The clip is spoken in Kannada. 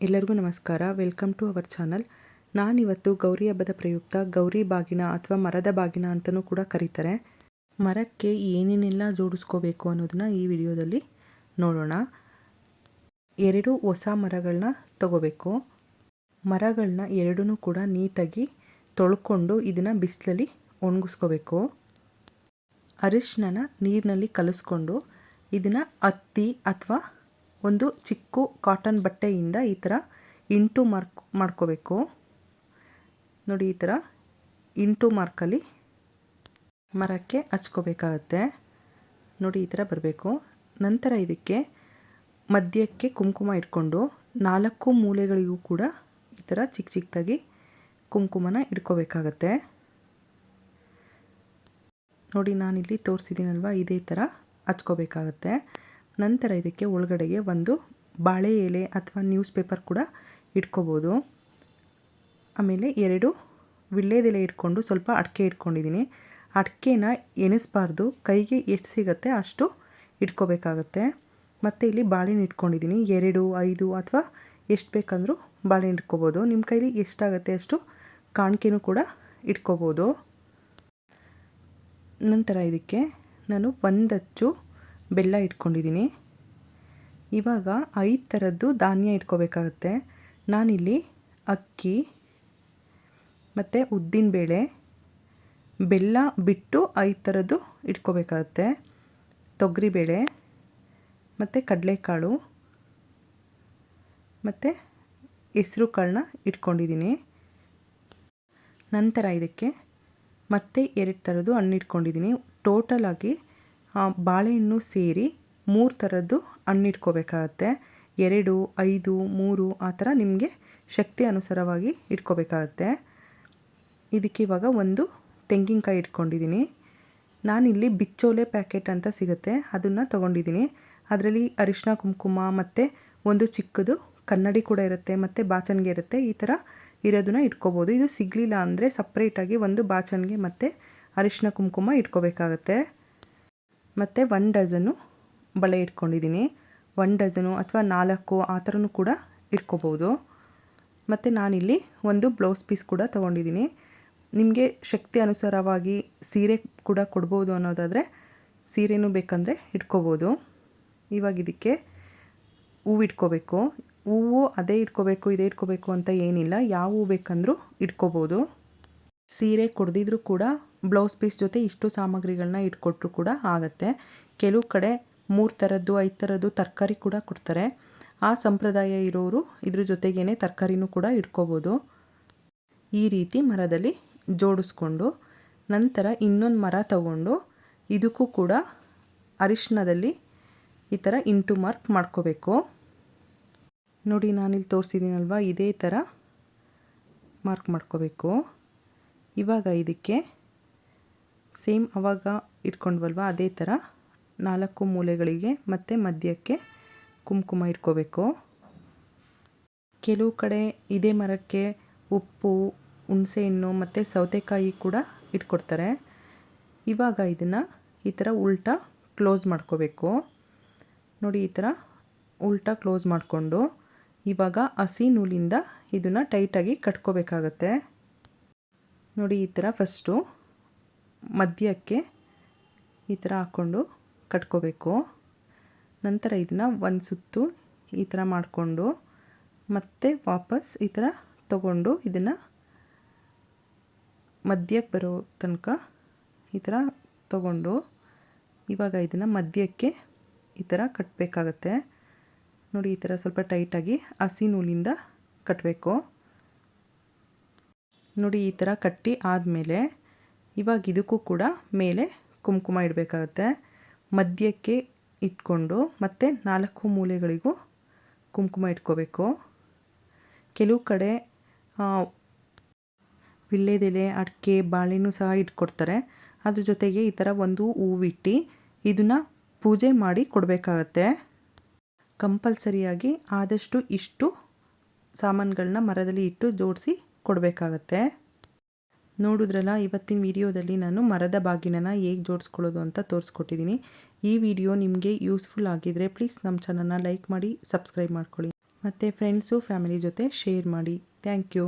ಎಲ್ಲರಿಗೂ ನಮಸ್ಕಾರ. Welcome to our channel. ನಾನಿವತ್ತು ಗೌರಿ ಹಬ್ಬದ ಪ್ರಯುಕ್ತ, ಗೌರಿ ಬಾಗಿನ ಅಥವಾ ಮರದ ಬಾಗಿನ ಅಂತಲೂ ಕೂಡ ಕರೀತಾರೆ. ಮರಕ್ಕೆ ಏನೇನೆಲ್ಲ ಜೋಡಿಸ್ಕೋಬೇಕು ಅನ್ನೋದನ್ನ ಈ ವಿಡಿಯೋದಲ್ಲಿ ನೋಡೋಣ. ಎರಡು ಹೊಸ ಮರಗಳನ್ನ ತಗೋಬೇಕು. ಮರಗಳನ್ನ ಎರಡೂ ಕೂಡ ನೀಟಾಗಿ ತೊಳ್ಕೊಂಡು ಇದನ್ನು ಬಿಸಿಲಲ್ಲಿ ಒಣಗಿಸ್ಕೋಬೇಕು. ಅರಿಶಿನ ನೀರಿನಲ್ಲಿ ಕಲಿಸ್ಕೊಂಡು ಇದನ್ನು ಹತ್ತಿ ಅಥವಾ ಒಂದು ಚಿಕ್ಕ ಕಾಟನ್ ಬಟ್ಟೆಯಿಂದ ಈ ಥರ ಇಂಟು ಮಾರ್ಕ್ ಮಾಡ್ಕೋಬೇಕು. ನೋಡಿ ಈ ಥರ ಇಂಟು ಮಾರ್ಕಲ್ಲಿ ಮರಕ್ಕೆ ಹಚ್ಕೋಬೇಕಾಗತ್ತೆ. ನೋಡಿ ಈ ಥರ ಬರಬೇಕು. ನಂತರ ಇದಕ್ಕೆ ಮಧ್ಯಕ್ಕೆ ಕುಂಕುಮ ಇಟ್ಕೊಂಡು ನಾಲ್ಕು ಮೂಲೆಗಳಿಗೂ ಕೂಡ ಈ ಥರ ಚಿಕ್ಕ ಚಿಕ್ಕದಾಗಿ ಕುಂಕುಮನ ಇಟ್ಕೋಬೇಕಾಗತ್ತೆ. ನೋಡಿ ನಾನಿಲ್ಲಿ ತೋರಿಸಿದ್ದೀನಲ್ವ? ಇದೇ ಥರ ಹಚ್ಕೋಬೇಕಾಗತ್ತೆ. ನಂತರ ಇದಕ್ಕೆ ಒಳಗಡೆಗೆ ಒಂದು ಬಾಳೆ ಎಲೆ ಅಥವಾ ನ್ಯೂಸ್ ಪೇಪರ್ ಕೂಡ ಇಟ್ಕೋಬೋದು. ಆಮೇಲೆ ಎರಡು ವಿಳ್ಳೆದೆಲೆ ಇಟ್ಕೊಂಡು ಸ್ವಲ್ಪ ಅಡಿಕೆ ಇಟ್ಕೊಂಡಿದ್ದೀನಿ. ಅಡಿಕೆನ ಎಣಿಸ್ಬಾರ್ದು, ಕೈಗೆ ಎಷ್ಟು ಸಿಗುತ್ತೆ ಅಷ್ಟು ಇಟ್ಕೋಬೇಕಾಗತ್ತೆ. ಮತ್ತು ಇಲ್ಲಿ ಬಾಳೆಹಣ್ಣು ಇಟ್ಕೊಂಡಿದ್ದೀನಿ. ಎರಡು, ಐದು ಅಥವಾ ಎಷ್ಟು ಬೇಕಂದರೂ ಬಾಳೆಹಣ್ಣು ಇಟ್ಕೋಬೋದು. ನಿಮ್ಮ ಕೈಲಿ ಎಷ್ಟಾಗುತ್ತೆ ಅಷ್ಟು ಕಾಣಿಕೆನೂ ಕೂಡ ಇಟ್ಕೋಬೋದು. ನಂತರ ಇದಕ್ಕೆ ನಾನು ಒಂದಚ್ಚು ಬೆಲ್ಲ ಇಟ್ಕೊಂಡಿದ್ದೀನಿ. ಇವಾಗ ಐದು ಥರದ್ದು ಧಾನ್ಯ ಇಟ್ಕೋಬೇಕಾಗತ್ತೆ. ನಾನಿಲ್ಲಿ ಅಕ್ಕಿ, ಮತ್ತು ಉದ್ದಿನಬೇಳೆ ಬೆಲ್ಲ ಬಿಟ್ಟು ಐದು ಥರದ್ದು ಇಟ್ಕೋಬೇಕಾಗತ್ತೆ. ತೊಗರಿಬೇಳೆ ಮತ್ತು ಕಡಲೆಕಾಳು, ಮತ್ತು ಹೆಸರು ಕಾಳನ್ನ ಇಟ್ಕೊಂಡಿದ್ದೀನಿ. ನಂತರ ಇದಕ್ಕೆ ಮತ್ತೆ ಎರಡು ಥರದ್ದು ಹಣ್ಣು ಇಟ್ಕೊಂಡಿದ್ದೀನಿ. ಟೋಟಲಾಗಿ ಬಾಳೆಹಣ್ಣು ಸೇರಿ ಮೂರು ಥರದ್ದು ಹಣ್ಣು ಇಟ್ಕೋಬೇಕಾಗತ್ತೆ ಎರಡು, ಐದು, ಮೂರು ಆ ಥರ ನಿಮಗೆ ಶಕ್ತಿ ಅನುಸಾರವಾಗಿ ಇಟ್ಕೋಬೇಕಾಗತ್ತೆ. ಇದಕ್ಕೆ ಇವಾಗ ಒಂದು ತೆಂಗಿನಕಾಯಿ ಇಟ್ಕೊಂಡಿದ್ದೀನಿ. ನಾನಿಲ್ಲಿ ಬಿಚ್ಚೋಲೆ ಪ್ಯಾಕೆಟ್ ಅಂತ ಸಿಗುತ್ತೆ, ಅದನ್ನು ತೊಗೊಂಡಿದ್ದೀನಿ. ಅದರಲ್ಲಿ ಅರಿಶಿನ ಕುಂಕುಮ ಮತ್ತು ಒಂದು ಚಿಕ್ಕದು ಕನ್ನಡಿ ಕೂಡ ಇರುತ್ತೆ, ಮತ್ತು ಬಾಚಣಿಗೆ ಇರುತ್ತೆ, ಈ ಥರ ಇರೋದನ್ನ ಇಟ್ಕೋಬೋದು. ಇದು ಸಿಗಲಿಲ್ಲ ಅಂದರೆ ಸಪ್ರೇಟಾಗಿ ಒಂದು ಬಾಚಣಿಗೆ ಮತ್ತು ಅರಿಶಿನ ಕುಂಕುಮ ಇಟ್ಕೋಬೇಕಾಗತ್ತೆ. ಮತ್ತು ಒನ್ ಡಜನು ಬಳೆ ಇಟ್ಕೊಂಡಿದ್ದೀನಿ. ಒನ್ ಡಜನು ಅಥವಾ ನಾಲ್ಕು ಆ ಥರನೂ ಕೂಡ ಇಟ್ಕೋಬೋದು. ಮತ್ತು ನಾನಿಲ್ಲಿ ಒಂದು ಬ್ಲೌಸ್ ಪೀಸ್ ಕೂಡ ತೊಗೊಂಡಿದ್ದೀನಿ. ನಿಮಗೆ ಶಕ್ತಿ ಅನುಸಾರವಾಗಿ ಸೀರೆ ಕೂಡ ಕೊಡ್ಬೋದು ಅನ್ನೋದಾದರೆ ಸೀರೆನೂ ಬೇಕಂದರೆ ಇಟ್ಕೋಬೋದು. ಇವಾಗ ಇದಕ್ಕೆ ಹೂವು ಇಟ್ಕೋಬೇಕು. ಹೂವು ಅದೇ ಇಟ್ಕೋಬೇಕು, ಇದೇ ಇಟ್ಕೋಬೇಕು ಅಂತ ಏನಿಲ್ಲ. ಯಾವ ಹೂವು ಬೇಕಂದರೂ ಇಟ್ಕೋಬೋದು. ಸೀರೆ ಕೊಡ್ದಿದ್ರೂ ಕೂಡ ಬ್ಲೌಸ್ ಪೀಸ್ ಜೊತೆ ಇಷ್ಟು ಸಾಮಗ್ರಿಗಳನ್ನ ಇಟ್ಕೊಟ್ರು ಕೂಡ ಆಗುತ್ತೆ. ಕೆಲವು ಕಡೆ ಮೂರು ಥರದ್ದು, ಐದು ಥರದ್ದು ತರಕಾರಿ ಕೂಡ ಕೊಡ್ತಾರೆ. ಆ ಸಂಪ್ರದಾಯ ಇರೋರು ಇದ್ರ ಜೊತೆಗೇ ತರಕಾರಿನೂ ಕೂಡ ಇಟ್ಕೋಬೋದು. ಈ ರೀತಿ ಮರದಲ್ಲಿ ಜೋಡಿಸ್ಕೊಂಡು, ನಂತರ ಇನ್ನೊಂದು ಮರ ತಗೊಂಡು ಇದಕ್ಕೂ ಕೂಡ ಅರಿಶಿನದಲ್ಲಿ ಈ ಥರ ಇಂಟು ಮಾರ್ಕ್ ಮಾಡ್ಕೋಬೇಕು. ನೋಡಿ, ನಾನಿಲ್ಲಿ ತೋರಿಸಿದ್ದೀನಲ್ವ? ಇದೇ ಥರ ಮಾರ್ಕ್ ಮಾಡ್ಕೋಬೇಕು. ಇವಾಗ ಇದಕ್ಕೆ ಸೇಮ್ ಅವಾಗ ಇಟ್ಕೊಂಡ್ವಲ್ವ? ಅದೇ ಥರ ನಾಲ್ಕು ಮೂಲೆಗಳಿಗೆ ಮತ್ತು ಮಧ್ಯಕ್ಕೆ ಕುಂಕುಮ ಇಟ್ಕೋಬೇಕು. ಕೆಲವು ಕಡೆ ಇದೇ ಮರಕ್ಕೆ ಉಪ್ಪು ಹುಣಸೆಹಣ್ಣು ಮತ್ತು ಸೌತೆಕಾಯಿ ಕೂಡ ಇಟ್ಕೊಡ್ತಾರೆ. ಇವಾಗ ಇದನ್ನು ಈ ಥರ ಉಲ್ಟಾ ಕ್ಲೋಸ್ ಮಾಡ್ಕೋಬೇಕು. ನೋಡಿ ಈ ಥರ ಉಲ್ಟಾ ಕ್ಲೋಸ್ ಮಾಡಿಕೊಂಡು ಇವಾಗ ಹಸಿ ನೂಲಿಂದ ಇದನ್ನು ಟೈಟಾಗಿ ಕಟ್ಕೋಬೇಕಾಗತ್ತೆ. ನೋಡಿ, ಈ ಥರ ಫಸ್ಟು ಮಧ್ಯಕ್ಕೆ ಈ ಥರ ಹಾಕ್ಕೊಂಡು ಕಟ್ಕೋಬೇಕು. ನಂತರ ಇದನ್ನು ಒಂದು ಸುತ್ತು ಈ ಥರ ಮಾಡಿಕೊಂಡು ಮತ್ತೆ ವಾಪಸ್ ಈ ಥರ ತಗೊಂಡು ಇದನ್ನು ಮಧ್ಯಕ್ಕೆ ಬರೋ ತನಕ ಈ ಥರ ತಗೊಂಡು ಇವಾಗ ಇದನ್ನು ಮಧ್ಯಕ್ಕೆ ಈ ಥರ ಕಟ್ಟಬೇಕಾಗತ್ತೆ ನೋಡಿ, ಈ ಥರ ಸ್ವಲ್ಪ ಟೈಟಾಗಿ ಹಸಿ ನೂಲಿಂದ ಕಟ್ಟಬೇಕು ನೋಡಿ ಈ ಥರ ಕಟ್ಟಿ ಆದಮೇಲೆ ಇವಾಗ ಇದಕ್ಕೂ ಕೂಡ ಮೇಲೆ ಕುಂಕುಮ ಇಡಬೇಕಾಗತ್ತೆ. ಮಧ್ಯಕ್ಕೆ ಇಟ್ಕೊಂಡು ಮತ್ತು ನಾಲ್ಕು ಮೂಲೆಗಳಿಗೂ ಕುಂಕುಮ ಇಟ್ಕೋಬೇಕು. ಕೆಲವು ಕಡೆ ವಿಳ್ಳೆದೆಲೆ, ಅಡಿಕೆ ಬಾಳೆನೂ ಸಹ ಇಟ್ಕೊಡ್ತಾರೆ. ಅದ್ರ ಜೊತೆಗೆ ಈ ಥರ ಒಂದು ಹೂವಿಟ್ಟು ಇದನ್ನು ಪೂಜೆ ಮಾಡಿ ಕೊಡಬೇಕಾಗತ್ತೆ. ಕಂಪಲ್ಸರಿಯಾಗಿ ಆದಷ್ಟು ಇಷ್ಟು ಸಾಮಾನುಗಳನ್ನ ಮರದಲ್ಲಿ ಇಟ್ಟು ಜೋಡಿಸಿ ಕೊಡಬೇಕಾಗತ್ತೆ. ನೋಡಿದ್ರಲ್ಲ, ಇವತ್ತಿನ ವಿಡಿಯೋದಲ್ಲಿ ನಾನು ಮರದ ಬಾಗಿನನ ಹೇಗೆ ಜೋಡಿಸ್ಕೊಳ್ಳೋದು ಅಂತ ತೋರಿಸ್ಕೊಟ್ಟಿದ್ದೀನಿ ಈ ವಿಡಿಯೋ ನಿಮಗೆ ಯೂಸ್ಫುಲ್ ಆಗಿದ್ದರೆ ಪ್ಲೀಸ್ ನಮ್ಮ ಚಾನಲ್ನ ಲೈಕ್ ಮಾಡಿ, ಸಬ್ಸ್ಕ್ರೈಬ್ ಮಾಡ್ಕೊಳ್ಳಿ. ಮತ್ತು ಫ್ರೆಂಡ್ಸು ಫ್ಯಾಮಿಲಿ ಜೊತೆ ಶೇರ್ ಮಾಡಿ. Thank you.